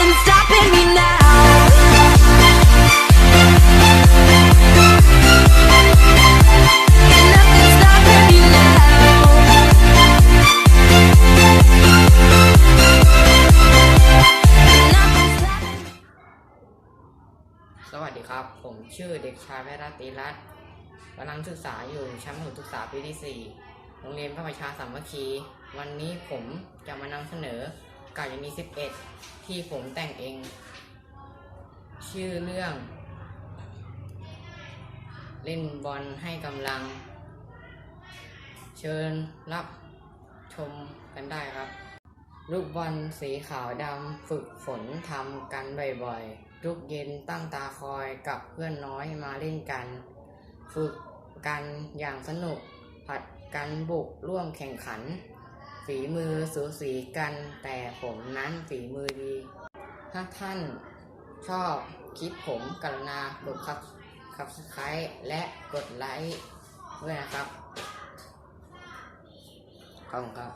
สวัสดีครับ ผมชื่อเด็กชายแวราตีรัตน์กำลังศึกษาอยู่ชั้นประถมศึกษาปีที่ 4 โรงเรียนพระประชาสามัคคี วันนี้ผมจะมานำเสนอ กาญนี11 ที่ผมแต่งเอง ชื่อเรื่อง เล่นบอลให้กำลัง เชิญรับชมกันได้ครับ ลูกบอลสีขาวดำฝึกฝนทำกันบ่อยๆ ทุกเย็นตั้งตาคอยกับเพื่อนน้อยมาเล่นกัน ฝึกกันอย่างสนุกผัดกันบุกร่วมแข่งขัน ฝีมือสูสีกันแต่ผมนั้นฝีมือดี ถ้าท่านชอบคลิปผมกรุณากดคับคับสไครต์และกดไลค์ด้วยนะครับขอบคุณครับ